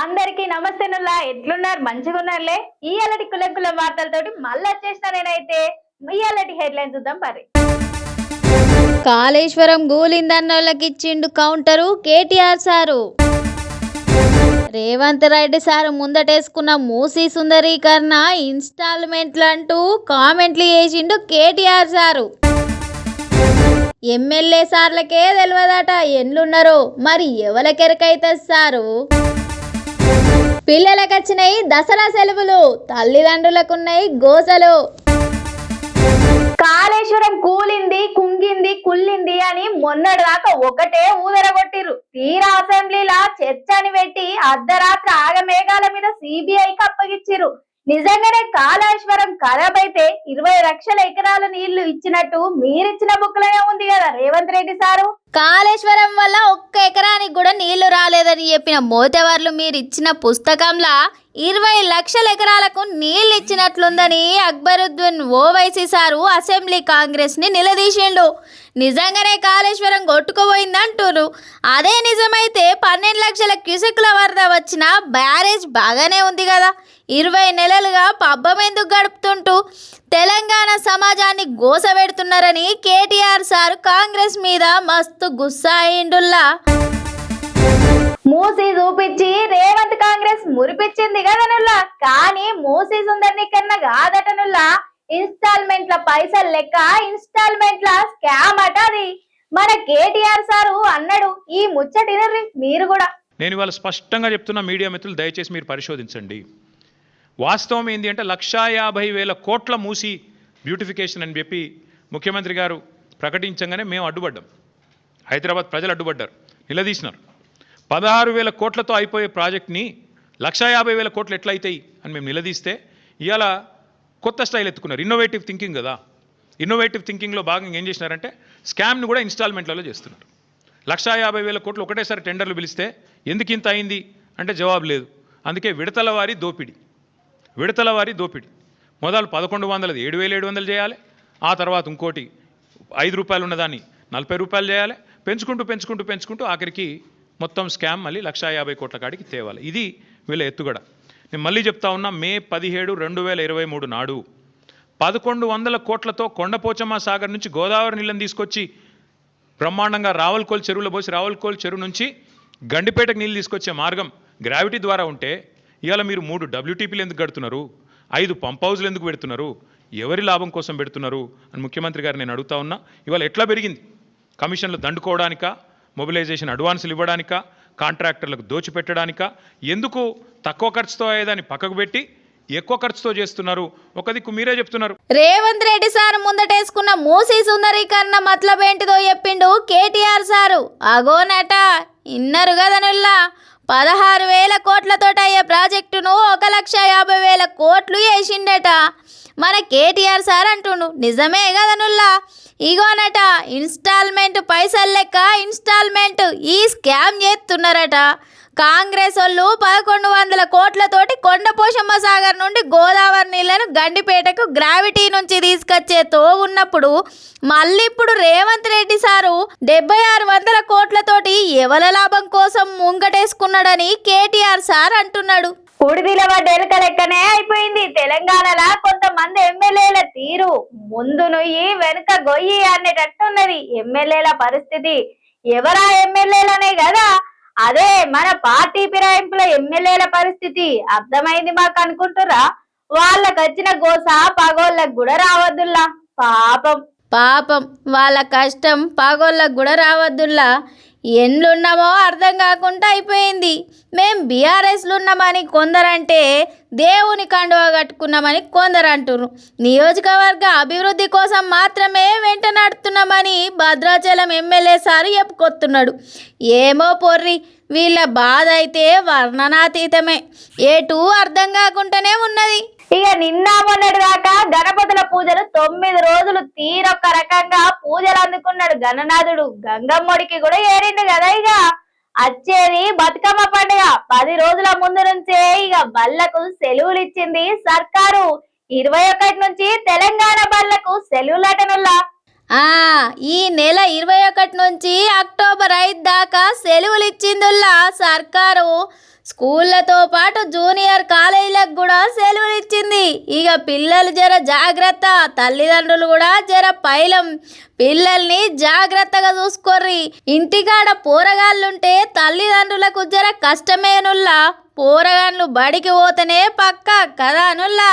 అందరికి నమస్తే నుల్లా. ఎట్లున్నారు? మంచిగా ఉన్నారులే? ఈ అలటి కుల కుల వార్తలతోటి మళ్ళీ వచ్చేసిన నేనైతే. ఈ అలటి హెడ్లైన్ చూద్దాం పరి. కాళేశ్వరం గూలిందన్నోళ్ళకి ఇచ్చిండు counter KTR sir. Revanth Reddy sir ముందటేసుకున్న Musi సుందరీకరణ ఇన్స్టాల్మెంట్లు అంటూ కామెంట్లు చేసిండు కేటీఆర్ సారు. ఎమ్మెల్యే సార్లకే తెలియదట ఎన్లున్నారో మరి ఎవరికెరకైతే సారు? పిల్లలకు వచ్చినాయి దసరా సెలవులు తల్లిదండ్రులకున్నాయి గోసలు. కాళేశ్వరం కూలింది కుంగింది కుల్లింది అని మొన్నటి దాకా ఒకటే ఊదరగొట్టిర్రు. తీరా అసెంబ్లీలా చర్చని పెట్టి అర్ధరాత్రి ఆగమేఘాల మీద సిబిఐకి అప్పగిచ్చిర్రు. నిజంగానే కాళేశ్వరం ఖరాబ్ అయితే ఇరవై లక్షల ఎకరాల నీళ్ళు ఇచ్చినట్టు మీరిచ్చిన బుక్లనే ఉంది కదా రేవంత్ రెడ్డి సారు. కాళేశ్వరం వల్ల ఒక్క ఎకరానికి కూడా నీళ్ళు రాలేదని చెప్పిన మోతెవర్లు మీరు ఇచ్చిన పుస్తకంలా ఇరవై లక్షల ఎకరాలకు నీళ్ళు ఇచ్చినట్లుందని అక్బరుద్దీన్ ఓవైసీ సారు అసెంబ్లీ కాంగ్రెస్ని నిలదీసిండు. నిజంగానే కాళేశ్వరం కొట్టుకుపోయింది అంటున్నారు అదే నిజమైతే పన్నెండు లక్షల క్యూసెక్ల వరద వచ్చిన బ్యారేజ్ బాగానే ఉంది కదా. ఇరవై నెలలుగా పబ్బం ఎందుకు గడుపుతుంటూ? తెలంగాణ సమాజాన్ని గోసపెడుతున్నారని కేటీఆర్ సార్ కాంగ్రెస్ మీద మస్తు గుస్సా అయిండుల్లా మూసి చూపించి రేవంత్ కాంగ్రెస్ మురిపించింది కదనుల్లా. కానీ మూసి సుందర్ని కన్నా కాదటనుల్లా. ఇన్స్టాల్మెంట్ల పైసలు లెక్క ఇన్స్టాల్మెంట్ల స్కామ్ అట అది. మన కేటీఆర్ సారు అన్నాడు ఈ ముచ్చటినర్రి మీరు కూడా. నేను ఇవాళ స్పష్టంగా చెప్తున్న మీడియా మిత్రులు దయచేసి మీరు పరిశోధించండి. వాస్తవం ఏంటి అంటే లక్షా యాభై వేల కోట్ల మూసి బ్యూటిఫికేషన్ అని చెప్పి ముఖ్యమంత్రి గారు ప్రకటించగానే మేము అడ్డుపడ్డాం. హైదరాబాద్ ప్రజలు అడ్డుపడ్డారు నిలదీసినారు. పదహారు వేల కోట్లతో అయిపోయే ప్రాజెక్ట్ని లక్షా యాభై వేల కోట్లు ఎట్లా అవుతాయి అని మేము నిలదీస్తే ఇవాళ కొత్త స్టైల్ ఎత్తుకున్నారు. ఇన్నోవేటివ్ థింకింగ్ కదా. ఇన్నోవేటివ్ థింకింగ్లో భాగంగా ఏం చేసినారంటే స్కామ్ని కూడా ఇన్స్టాల్మెంట్లలో చేస్తున్నారు. లక్షా యాభై వేల కోట్లు ఒకటేసారి టెండర్లు పిలిస్తే ఎందుకు ఇంత అయింది? అంటే జవాబు లేదు. అందుకే విడతల వారి దోపిడీ. విడతల వారి దోపిడి. మొదలు పదకొండు వందలది ఏడు వేలు ఏడు వందలు చేయాలి. ఆ తర్వాత ఇంకోటి ఐదు రూపాయలు ఉన్నదాన్ని నలభై రూపాయలు చేయాలి. పెంచుకుంటూ పెంచుకుంటూ పెంచుకుంటూ ఆఖరికి మొత్తం స్కామ్ మళ్ళీ లక్షా యాభై కోట్ల కాడికి తేవాలి. ఇది వీళ్ళ ఎత్తుగడ. నేను మళ్ళీ చెప్తా ఉన్నా మే పదిహేడు రెండు వేల ఇరవై మూడు నాడు పదకొండు వందల కోట్లతో కొండపోచమ్మ సాగర్ నుంచి గోదావరి నీళ్ళని తీసుకొచ్చి బ్రహ్మాండంగా రావల్కోల్ చెరువులో పోసి రావల్కోల్ చెరువు నుంచి గండిపేటకు నీళ్ళు తీసుకొచ్చే మార్గం గ్రావిటీ ద్వారా ఉంటే ఇవాళ మీరు మూడు డబ్ల్యూటీపీలు ఎందుకు కడుతున్నారు? ఐదు పంప్ హౌజ్లు ఎందుకు పెడుతున్నారు? ఎవరి లాభం కోసం పెడుతున్నారు? అని ముఖ్యమంత్రి గారు నేను అడుగుతా ఉన్నా. ఇవాళ ఎట్లా పెరిగింది? కమిషన్లు దండుకోవడానికా? మొబిలైజేషన్ అడ్వాన్సులు ఇవ్వడానికా? కాంట్రాక్టర్లకు దోచిపెట్టడానికా? ఎందుకు తక్కువ ఖర్చుతో అయ్యేదాన్ని పక్కకు పెట్టి ఎక్కువ ఖర్చుతో చేస్తున్నారు? ఒక దిక్కు మీరే చెప్తున్నారు. రేవంత్ రెడ్డి సార్ ముందటేసుకున్న మూసీ సుందరీకరణ మతలబేంటిదో చెప్పిండు కేటీఆర్ సారు. అగోనట ఇన్నరు కదనుల్లా పదహారు వేల కోట్లతోటయ్యే ప్రాజెక్టును ఒక లక్ష యాభై వేల కోట్లు వేసిండట మన కేటీఆర్ సార్ అంటుండు నిజమే కదనుల్లా ఇగోనట ఇన్స్టాల్మెంట్ పైసలు లెక్క ఇన్స్టాల్మెంట్ ఈ స్కామ్ చేస్తున్నారట. కాంగ్రెస్ వాళ్ళు పదకొండు వందల కోట్లతోటి కొండపోషమ్మ సాగర్ నుండి గోదావరి నీళ్ళను గండిపేటకు గ్రావిటీ నుంచి తీసుకొచ్చే తో ఉన్నప్పుడు మళ్ళీ ఇప్పుడు రేవంత్ రెడ్డి సారు డెబ్బై ఆరు వందల కోట్లతోటి ఎవల లాభం కోసం ముంగటేసుకున్నాడని కేటీఆర్ సార్ అంటున్నాడు. కుడిదిల డెలక లెక్కనే అయిపోయింది. తెలంగాణలో కొంతమంది ఎమ్మెల్యేల తీరు ముందు నుయ్యి వెనుక గొయ్యి అనేటట్టున్నది ఎమ్మెల్యేల పరిస్థితి. ఎవరా ఎమ్మెల్యేలనే కదా అదే మన పార్టీ ఫిరాయింపుల ఎమ్మెల్యేల పరిస్థితి. అర్థమైంది మాకు అనుకుంటురా వాళ్ళకి వచ్చిన గోస పగోళ్ళకు కూడా రావద్దుల్లా. పాపం. పాపం. వాళ్ళ కష్టం పాగోళ్ళకు కూడా రావద్దుల్లా. ఎన్లున్నామో అర్థం కాకుండా అయిపోయింది. మేం బీఆర్ఎస్లు ఉన్నామని కొందరంటే దేవుని కండువా కట్టుకున్నామని కొందరు అంటున్నారు నియోజకవర్గ అభివృద్ధి కోసం మాత్రమే వెంట నడుతున్నామని భద్రాచలం ఎమ్మెల్యే సారు చెప్పుకొస్తున్నాడు ఏమో పొర్రి వీళ్ళ బాధ అయితే వర్ణనాతీతమే. ఏటూ అర్థం కాకుండానే ఉన్నది. ఇక నిన్న మొన్నటి దాకా గణపతుల పూజలు తొమ్మిది రోజులు తీరొక్క రకంగా పూజలు అందుకున్నాడు గణనాథుడు. గంగమ్మడికి కూడా ఏరిండు కదా ఇక. వచ్చేది బతుకమ్మ పండుగ. పది రోజుల ముందు నుంచే ఇక బళ్ళకు సెలవులు ఇచ్చింది సర్కారు. ఇరవై ఒకటి నుంచి తెలంగాణ బళ్ళకు సెలవులటనుల్లా. ఆ ఈ నెల ఇరవై ఒకటి నుంచి అక్టోబర్ ఐదు దాకా సెలవులు ఇచ్చిందుల్లా సర్కారు. స్కూళ్ళతో పాటు జూనియర్ కాలేజీలకు కూడా సెలవులు ఇచ్చింది ఇక పిల్లలు జర జాగ్రత్త తల్లిదండ్రులు కూడా జర పైలం. పిల్లల్ని జాగ్రత్తగా చూసుకోర్రి. ఇంటికాడ పోరగాళ్ళుంటే తల్లిదండ్రులకు జర కష్టమేనుల్లా. పోరగాళ్ళు బడికి పోతేనే పక్క కదా అనుల్లా.